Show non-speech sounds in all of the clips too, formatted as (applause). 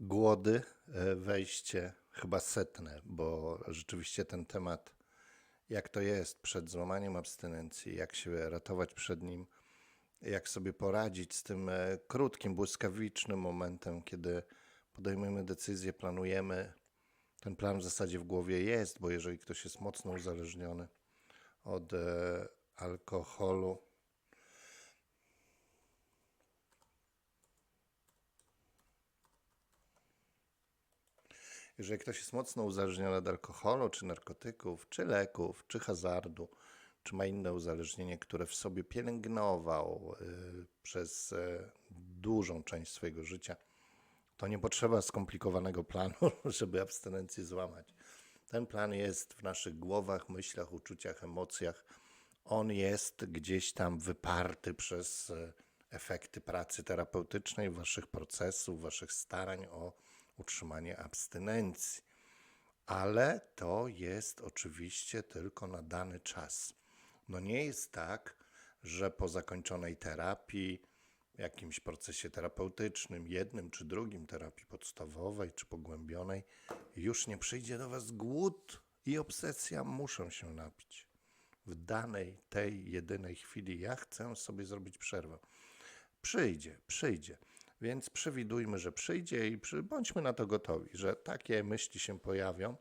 głody, e, wejście chyba setne, bo rzeczywiście ten temat, jak to jest przed złamaniem abstynencji, jak się ratować przed nim, jak sobie poradzić z tym e, krótkim, błyskawicznym momentem, kiedy podejmujemy decyzję, planujemy. Ten plan w zasadzie w głowie jest, bo jeżeli ktoś jest mocno uzależniony od e, alkoholu, Jeżeli ktoś jest mocno uzależniony od alkoholu, czy narkotyków, czy leków, czy hazardu, czy ma inne uzależnienie, które w sobie pielęgnował y, przez y, dużą część swojego życia, to nie potrzeba skomplikowanego planu, (laughs) żeby abstynencję złamać. Ten plan jest w naszych głowach, myślach, uczuciach, emocjach. On jest gdzieś tam wyparty przez y, efekty pracy terapeutycznej, waszych procesów, waszych starań o utrzymanie abstynencji. Ale to jest oczywiście tylko na dany czas. No nie jest tak, że po zakończonej terapii, jakimś procesie terapeutycznym, jednym czy drugim, terapii podstawowej czy pogłębionej, już nie przyjdzie do Was głód i obsesja, muszę się napić. W danej, tej jedynej chwili ja chcę sobie zrobić przerwę. Przyjdzie, przyjdzie. Więc przewidujmy, że przyjdzie i przy, bądźmy na to gotowi, że takie myśli się pojawią.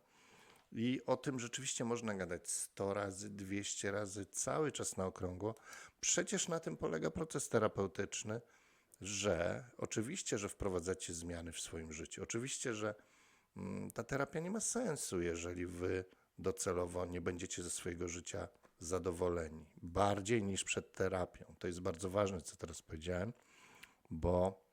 I o tym rzeczywiście można gadać 100 razy, 200 razy, cały czas na okrągło. Przecież na tym polega proces terapeutyczny, że oczywiście, że wprowadzacie zmiany w swoim życiu. Oczywiście, że mm, ta terapia nie ma sensu, jeżeli wy docelowo nie będziecie ze swojego życia zadowoleni. Bardziej niż przed terapią. To jest bardzo ważne, co teraz powiedziałem, bo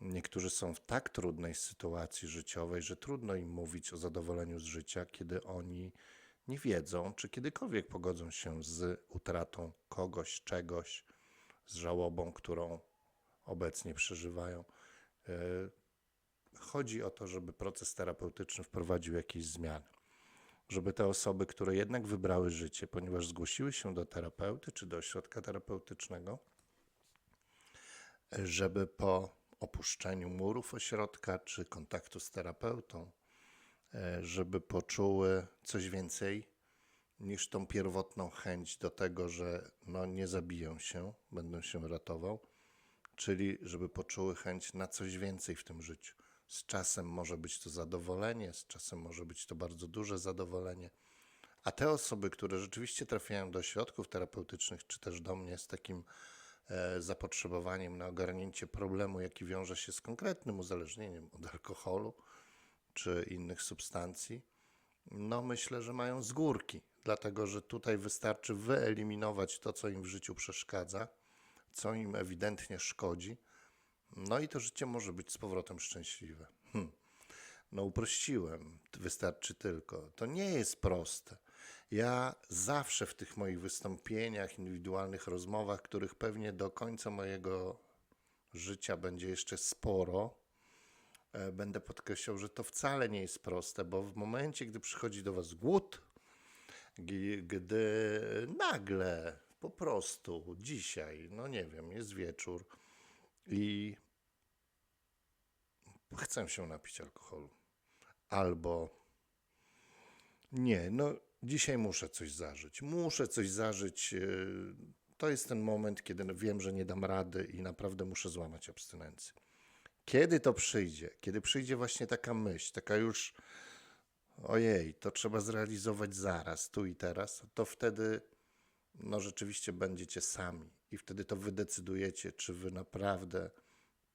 Niektórzy są w tak trudnej sytuacji życiowej, że trudno im mówić o zadowoleniu z życia, kiedy oni nie wiedzą, czy kiedykolwiek pogodzą się z utratą kogoś, czegoś, z żałobą, którą obecnie przeżywają. E, chodzi o to, żeby proces terapeutyczny wprowadził jakieś zmiany. Żeby te osoby, które jednak wybrały życie, ponieważ zgłosiły się do terapeuty czy do ośrodka terapeutycznego, żeby po opuszczeniu murów ośrodka czy kontaktu z terapeutą, e, żeby poczuły coś więcej niż tą pierwotną chęć do tego, że no nie zabiją się, będą się ratował, czyli żeby poczuły chęć na coś więcej w tym życiu. Z czasem może być to zadowolenie, z czasem może być to bardzo duże zadowolenie. A te osoby, które rzeczywiście trafiają do ośrodków terapeutycznych, czy też do mnie z takim zapotrzebowaniem na ogarnięcie problemu, jaki wiąże się z konkretnym uzależnieniem od alkoholu czy innych substancji, no myślę, że mają z górki, dlatego że tutaj wystarczy wyeliminować to, co im w życiu przeszkadza, co im ewidentnie szkodzi, no i to życie może być z powrotem szczęśliwe. Hm. No uprościłem, wystarczy tylko. To nie jest proste. Ja zawsze w tych moich wystąpieniach, indywidualnych rozmowach, których pewnie do końca mojego życia będzie jeszcze sporo, e, będę podkreślał, że to wcale nie jest proste, bo w momencie, gdy przychodzi do Was głód, gdy nagle po prostu dzisiaj, no nie wiem, jest wieczór i chcę się napić alkoholu, albo nie, no dzisiaj muszę coś zażyć. Muszę coś zażyć. e, To jest ten moment, kiedy wiem, że nie dam rady i naprawdę muszę złamać abstynencję. Kiedy to przyjdzie? Kiedy przyjdzie właśnie taka myśl, taka już ojej, to trzeba zrealizować zaraz, tu i teraz, to wtedy no rzeczywiście będziecie sami i wtedy to wy decydujecie, czy wy naprawdę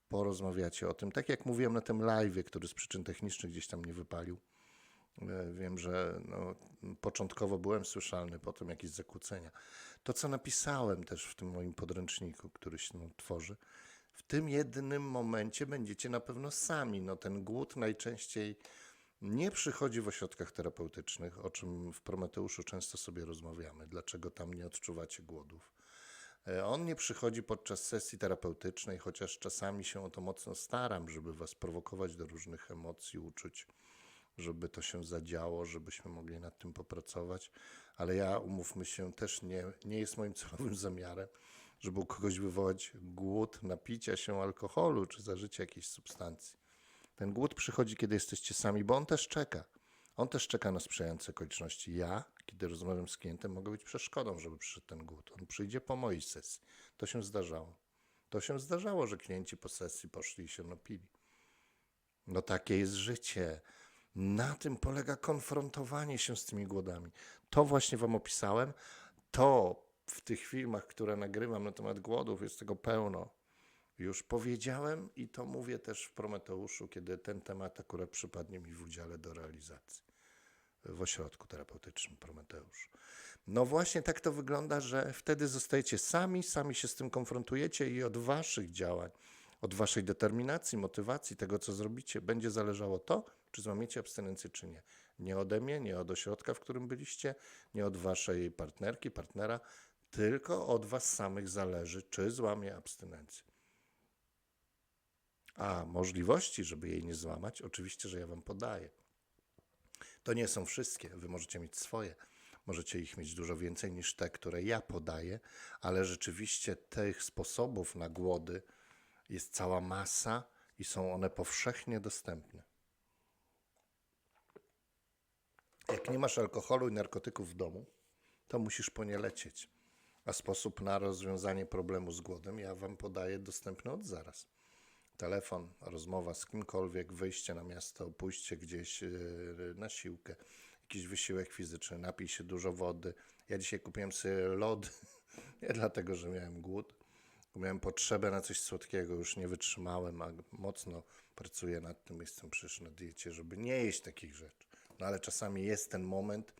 porozmawiacie o tym. Tak jak mówiłem na tym live, który z przyczyn technicznych gdzieś tam nie wypalił. E, Wiem, że no, początkowo byłem słyszalny, potem jakieś zakłócenia. To, co napisałem też w tym moim podręczniku, który się no, tworzy, w tym jednym momencie będziecie na pewno sami. No, ten głód najczęściej nie przychodzi w ośrodkach terapeutycznych, o czym w Prometeuszu często sobie rozmawiamy. Dlaczego tam nie odczuwacie głodów? E, On nie przychodzi podczas sesji terapeutycznej, chociaż czasami się o to mocno staram, żeby was prowokować do różnych emocji, uczuć żeby to się zadziało, żebyśmy mogli nad tym popracować. Ale ja, umówmy się, też nie, nie jest moim (laughs) celowym zamiarem, żeby u kogoś wywołać głód napicia się alkoholu czy zażycia jakiejś substancji. Ten głód przychodzi, kiedy jesteście sami, bo on też czeka. On też czeka na sprzyjające okoliczności. Ja, kiedy rozmawiam z klientem, mogę być przeszkodą, żeby przyszedł ten głód. On przyjdzie po mojej sesji. To się zdarzało. To się zdarzało, że klienci po sesji poszli i się napili. No takie jest życie. Na tym polega konfrontowanie się z tymi głodami. To właśnie wam opisałem. To w tych filmach, które nagrywam na temat głodów, jest tego pełno. Już powiedziałem i to mówię też w Prometeuszu, kiedy ten temat akurat przypadnie mi w udziale do realizacji w ośrodku terapeutycznym Prometeusz. No właśnie tak to wygląda, że wtedy zostajecie sami, sami się z tym konfrontujecie i od waszych działań, od waszej determinacji, motywacji, tego co zrobicie, będzie zależało to, czy złamiecie abstynencję, czy nie. Nie ode mnie, nie od ośrodka, w którym byliście, nie od waszej partnerki, partnera, tylko od was samych zależy, czy złamie abstynencję. A możliwości, żeby jej nie złamać, oczywiście, że ja wam podaję. To nie są wszystkie, wy możecie mieć swoje. Możecie ich mieć dużo więcej niż te, które ja podaję, ale rzeczywiście tych sposobów na głody jest cała masa i są one powszechnie dostępne. Jak nie masz alkoholu i narkotyków w domu, to musisz po nie lecieć. A sposób na rozwiązanie problemu z głodem ja wam podaję dostępny od zaraz. Telefon, rozmowa z kimkolwiek, wyjście na miasto, pójście gdzieś yy, na siłkę, jakiś wysiłek fizyczny, napij się dużo wody. Ja dzisiaj kupiłem sobie lody, (laughs) nie dlatego, że miałem głód, miałem potrzebę na coś słodkiego, już nie wytrzymałem, a mocno pracuję nad tym, jestem przecież na diecie, żeby nie jeść takich rzeczy. No ale czasami jest ten moment,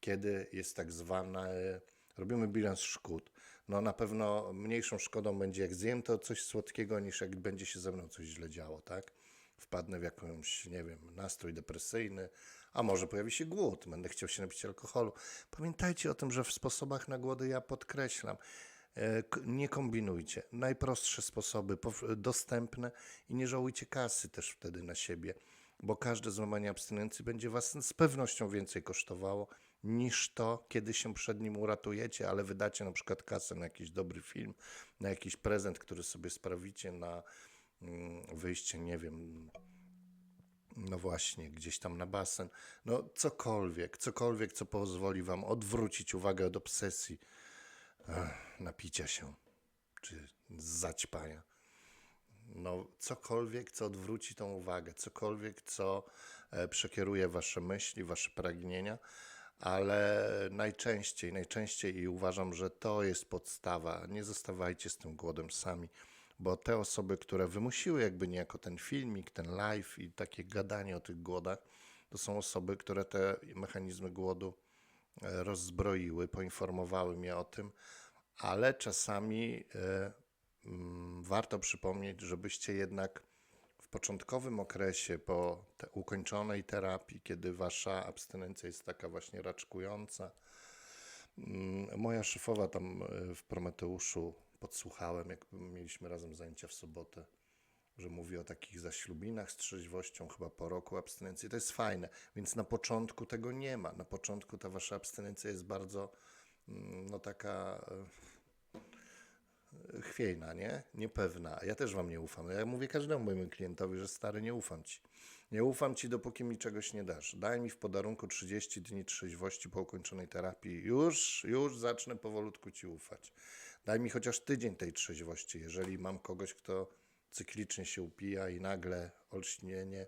kiedy jest tak zwana, e, robimy bilans szkód. No na pewno mniejszą szkodą będzie jak zjem to coś słodkiego, niż jak będzie się ze mną coś źle działo, tak? Wpadnę w jakąś, nie wiem, nastrój depresyjny, a może pojawi się głód, będę chciał się napić alkoholu. Pamiętajcie o tym, że w sposobach na głody ja podkreślam, e, nie kombinujcie. Najprostsze sposoby, dostępne i nie żałujcie kasy też wtedy na siebie, bo każde złamanie abstynencji będzie was z pewnością więcej kosztowało niż to, kiedy się przed nim uratujecie, ale wydacie na przykład kasę na jakiś dobry film, na jakiś prezent, który sobie sprawicie, na mm, wyjście, nie wiem, no właśnie, gdzieś tam na basen. No cokolwiek, cokolwiek, co pozwoli wam odwrócić uwagę od obsesji napicia się, czy zaćpania. No cokolwiek, co odwróci tą uwagę, cokolwiek, co e, przekieruje wasze myśli, wasze pragnienia, ale najczęściej, najczęściej i uważam, że to jest podstawa. Nie zostawajcie z tym głodem sami, bo te osoby, które wymusiły jakby niejako ten filmik, ten live i takie gadanie o tych głodach, to są osoby, które te mechanizmy głodu e, rozzbroiły, poinformowały mnie o tym, ale czasami e, warto przypomnieć, żebyście jednak w początkowym okresie po te ukończonej terapii, kiedy wasza abstynencja jest taka właśnie raczkująca, mm, moja szefowa tam e, w Prometeuszu podsłuchałem, jak mieliśmy razem zajęcia w sobotę, że mówi o takich zaślubinach z trzeźwością chyba po roku abstynencji. To jest fajne, więc na początku tego nie ma. Na początku ta wasza abstynencja jest bardzo mm, no taka e, chwiejna, nie? Niepewna. Ja też wam nie ufam. Ja mówię każdemu mojemu klientowi, że stary, nie ufam ci. Nie ufam ci, dopóki mi czegoś nie dasz. Daj mi w podarunku 30 dni trzeźwości po ukończonej terapii. Już, już zacznę powolutku ci ufać. Daj mi chociaż tydzień tej trzeźwości. Jeżeli mam kogoś, kto cyklicznie się upija i nagle olśnienie,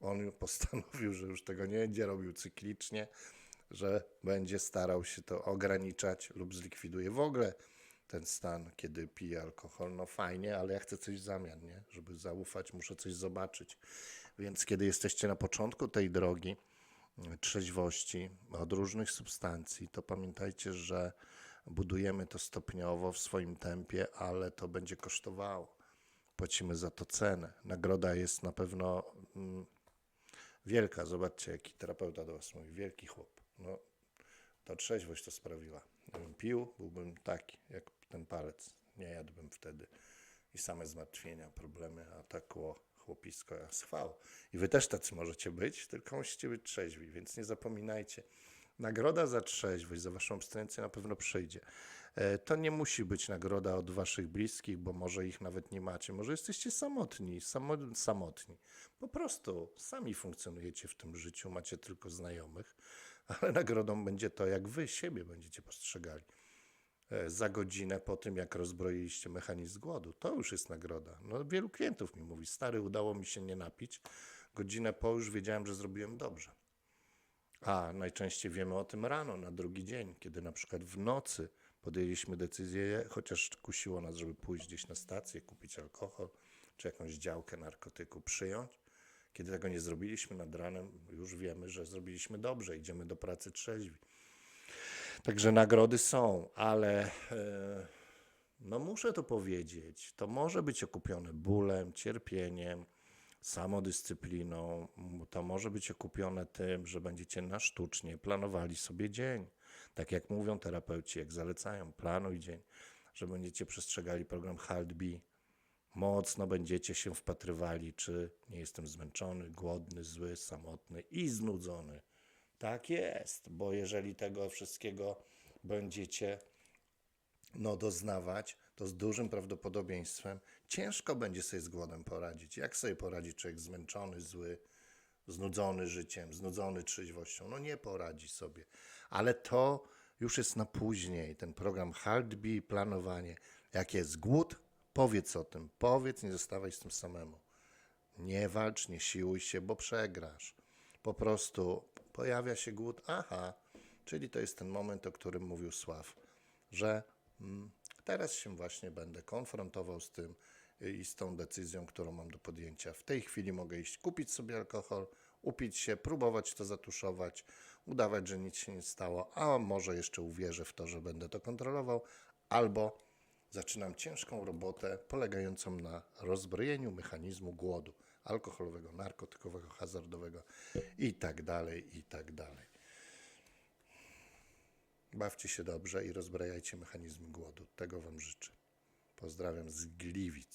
on (laughs) postanowił, że już tego nie będzie robił cyklicznie, że będzie starał się to ograniczać lub zlikwiduje w ogóle ten stan, kiedy pije alkohol. No fajnie, ale ja chcę coś w zamian, nie? Żeby zaufać, muszę coś zobaczyć. Więc kiedy jesteście na początku tej drogi mm, trzeźwości od różnych substancji, to pamiętajcie, że budujemy to stopniowo w swoim tempie, ale to będzie kosztowało. Płacimy za to cenę. Nagroda jest na pewno mm, wielka. Zobaczcie, jaki terapeuta do was mówi. Wielki chłop. No, ta trzeźwość to sprawiła. Gdybym pił, byłbym taki, jak ten palec. Nie jadłbym wtedy. I same zmartwienia, problemy, a tak ło, chłopisko, ja schwał. I wy też tacy możecie być, tylko musicie być trzeźwi, więc nie zapominajcie, Nagroda za trzeźwość, za waszą abstynencję na pewno przyjdzie. E, To nie musi być nagroda od waszych bliskich, bo może ich nawet nie macie. Może jesteście samotni, samo, samotni. Po prostu sami funkcjonujecie w tym życiu, macie tylko znajomych, ale (laughs) nagrodą będzie to, jak wy siebie będziecie postrzegali. E, Za godzinę po tym, jak rozbroiliście mechanizm głodu, to już jest nagroda. No, wielu klientów mi mówi, stary, udało mi się nie napić. Godzinę po już wiedziałem, że zrobiłem dobrze. A najczęściej wiemy o tym rano, na drugi dzień, kiedy na przykład w nocy podjęliśmy decyzję, chociaż kusiło nas, żeby pójść gdzieś na stację, kupić alkohol, czy jakąś działkę narkotyku przyjąć. Kiedy tego nie zrobiliśmy nad ranem, już wiemy, że zrobiliśmy dobrze, idziemy do pracy trzeźwi. Także nagrody są, ale e, no muszę to powiedzieć, to może być okupione bólem, cierpieniem, samodyscypliną. To może być okupione tym, że będziecie na sztucznie planowali sobie dzień. Tak jak mówią terapeuci, jak zalecają, planuj dzień, że będziecie przestrzegali program HALT-B. Mocno będziecie się wpatrywali, czy nie jestem zmęczony, głodny, zły, samotny i znudzony. Tak jest, bo jeżeli tego wszystkiego będziecie no, doznawać, to z dużym prawdopodobieństwem ciężko będzie sobie z głodem poradzić. Jak sobie poradzi człowiek zmęczony, zły, znudzony życiem, znudzony trzeźwością? No nie poradzi sobie. Ale to już jest na później. Ten program HALT-B, planowanie. Jak jest głód, powiedz o tym. Powiedz, nie zostawaj z tym samemu. Nie walcz, nie siłuj się, bo przegrasz. Po prostu pojawia się głód, aha, czyli to jest ten moment, o którym mówił Sław, że mm, teraz się właśnie będę konfrontował z tym y, i z tą decyzją, którą mam do podjęcia. W tej chwili mogę iść kupić sobie alkohol, upić się, próbować to zatuszować, udawać, że nic się nie stało, a może jeszcze uwierzę w to, że będę to kontrolował, albo zaczynam ciężką robotę polegającą na rozbrojeniu mechanizmu głodu alkoholowego, narkotykowego, hazardowego i tak dalej, i tak dalej. Bawcie się dobrze i rozbrajajcie mechanizm głodu. Tego Wam życzę. Pozdrawiam z Gliwic.